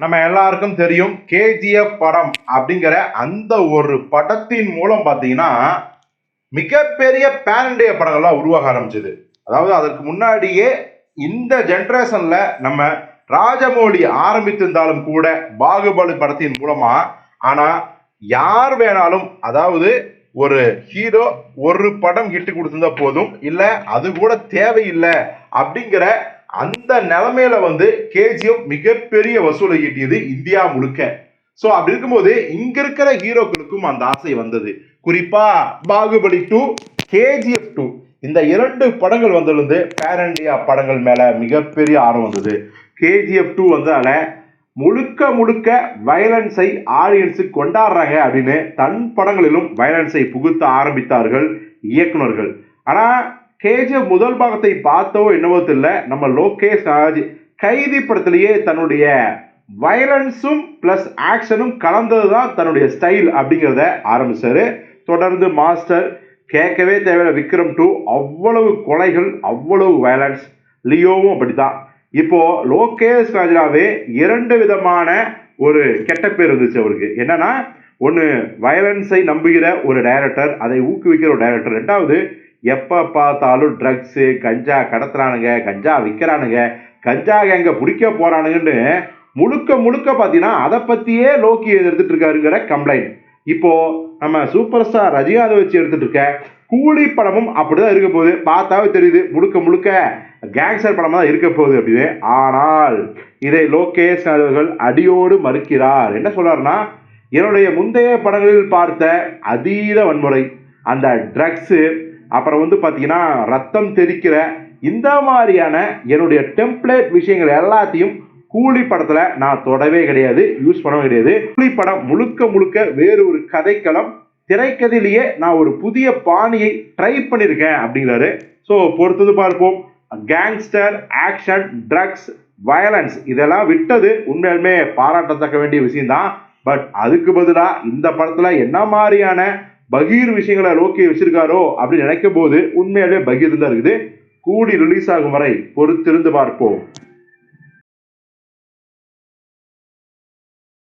நம்ம எல்லாருக்கும் தெரியும் கேஜிஎஃப் படம் அப்படிங்கிற அந்த ஒரு படத்தின் மூலம் பார்த்தீங்கன்னா மிகப்பெரிய பேன் இண்டிய படங்கள்லாம் உருவாக ஆரம்பிச்சது. அதாவது அதற்கு முன்னாடியே இந்த ஜென்ரேஷன்ல நம்ம ராஜமௌழி ஆரம்பித்திருந்தாலும் கூட பாகுபலி படத்தின் மூலமா ஆனா யார் வேணாலும் அதாவது ஒரு ஹீரோ ஒரு படம் ஹிட்டு கொடுத்திருந்தா போதும் இல்லை அது கூட தேவையில்லை அப்படிங்கிற அந்த நிலைமையில வந்து கேஜிஎஃப் மிகப்பெரிய வசூலை ஈட்டியது இந்தியா முழுக்க. ஸோ அப்படி இருக்கும்போது இங்க இருக்கிற ஹீரோக்களுக்கும் அந்த ஆசை வந்தது. குறிப்பா பாகுபலி டூ கேஜிஎஃப் டூ இந்த இரண்டு படங்கள் வந்திருந்து பேர் இண்டியா படங்கள் மேல மிகப்பெரிய ஆர்வம் வந்தது. கேஜிஎஃப் டூ வந்ததால முழுக்க முழுக்க வயலன்ஸை ஆடியன்ஸு கொண்டாடுறாங்க அப்படின்னு தன் படங்களிலும் வயலன்ஸை புகுத்த ஆரம்பித்தார்கள் இயக்குனர்கள் ஆனால் கேஜிஎஃப் முதல் பாகத்தை பார்த்தோ என்னவோ தெரியல. நம்ம லோகேஷ் ராஜ் கைதி படத்திலேயே தன்னுடைய வயலன்ஸும் பிளஸ் ஆக்ஷனும் கலந்தது தான் தன்னுடைய ஸ்டைல் அப்படிங்கிறத ஆரம்பிச்சாரு. தொடர்ந்து மாஸ்டர் கேட்கவே தேவையில்ல. விக்ரம் டூ அவ்வளவு கொலைகள் அவ்வளவு வயலன்ஸ் லியோவும் அப்படி தான் இப்போ லோகேஷ் ராஜாவே இரண்டு விதமான ஒரு கெட்ட பேர் இருந்துச்சு அவருக்கு. என்னன்னா ஒன்று வயலன்ஸை நம்புகிற ஒரு டைரக்டர் அதை ஊக்குவிக்கிற ஒரு டைரக்டர் ரெண்டாவது எப்போ பார்த்தாலும் ட்ரக்ஸு கஞ்சா கடத்துறானுங்க கஞ்சா விற்கிறானுங்க கஞ்சா எங்கே பிடிக்க போகிறானுங்கன்னு முழுக்க முழுக்க பார்த்தீங்கன்னா அதை பற்றியே லோக்கி எடுத்துகிட்டு இருக்காருங்கிற கம்ப்ளைண்ட் இப்போது நம்ம சூப்பர் ஸ்டார் ரஜினிகாந்தை வச்சு எடுத்துகிட்டு இருக்க கூலி படமும் அப்படி தான் இருக்க போகுது. பார்த்தாவே தெரியுது முழுக்க முழுக்க கேங்ஸ்டர் படமாக தான் இருக்க போகுது அப்படின்னு. ஆனால் இதை லோகேஷ் அவர்கள் அடியோடு மறுக்கிறார். என்ன சொல்றாருன்னா என்னுடைய முந்தைய படங்களில் பார்த்த அதீத வன்முறை அந்த ட்ரக்ஸு அப்புறம் வந்து பார்த்தீங்கன்னா ரத்தம் தெரிக்கிற இந்த மாதிரியான என்னுடைய டெம்ப்ளேட் விஷயங்கள் எல்லாத்தையும் கூலி படத்தில் நான் தொடவே கிடையாது யூஸ் பண்ணவே கிடையாது. கூலி படம் முழுக்க முழுக்க வேறு ஒரு கதைக்களம் திரைக்கதையிலேயே நான் ஒரு புதிய பாணியை ட்ரை பண்ணியிருக்கேன் அப்படிங்கிறாரு. ஸோ பொறுத்தது பார்ப்போம். கேங்ஸ்டர் ஆக்ஷன் ட்ரக்ஸ் வயலன்ஸ் இதெல்லாம் விட்டது. உண்மையாலுமே பாராட்டத்தக்க வேண்டிய விஷயம்தான். பட் அதுக்கு பதிலாக இந்த படத்தில் என்ன மாதிரியான பகீர் விஷயங்களை லோக்கி வச்சிருக்காரோ அப்படின்னு நினைக்கும் போது உண்மையாலே பகீர் தான் இருக்குது. கூடி ரிலீஸ் ஆகும் வரை பொறுத்திருந்து பார்ப்போம்.